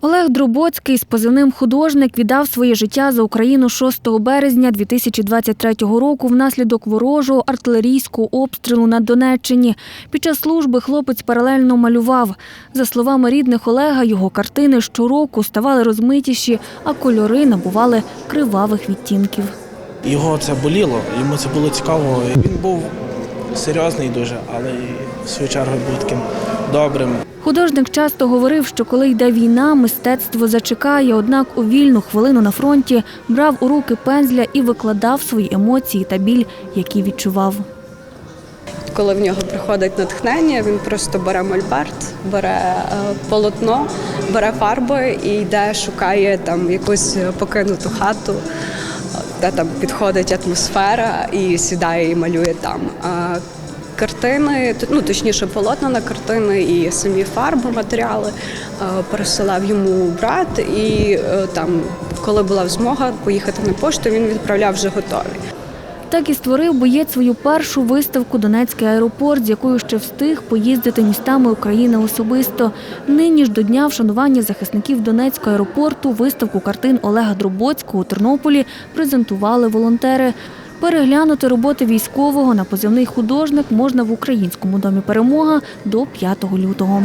Олег Дробоцький з позивним художник віддав своє життя за Україну 6 березня 2023 року внаслідок ворожого артилерійського обстрілу на Донеччині. Під час служби хлопець паралельно малював. За словами рідних Олега, його картини щороку ставали розмитіші, а кольори набували кривавих відтінків. Його це боліло, йому це було цікаво. Він був серйозний дуже, але в свою чергу був таким добрим. Художник часто говорив, що коли йде війна, мистецтво зачекає, однак у вільну хвилину на фронті брав у руки пензля і викладав свої емоції та біль, які відчував. Коли в нього приходить натхнення, він просто бере мольберт, бере е, полотно, бере фарби і йде, шукає там якусь покинуту хату, де там підходить атмосфера, і сідає і малює там. Картини, ну точніше, полотна на картини і самі фарби, матеріали е, пересилав йому брат, і е, там, коли була змога поїхати на пошту, він відправляв вже готові. Так і створив боєць свою першу виставку Донецький аеропорт, з якою ще встиг поїздити містами України особисто. Нині ж до дня вшанування захисників Донецького аеропорту виставку картин Олега Дробоцького у Тернополі презентували волонтери. Переглянути роботи військового на позивний художник можна в українському домі перемога до 5 лютого.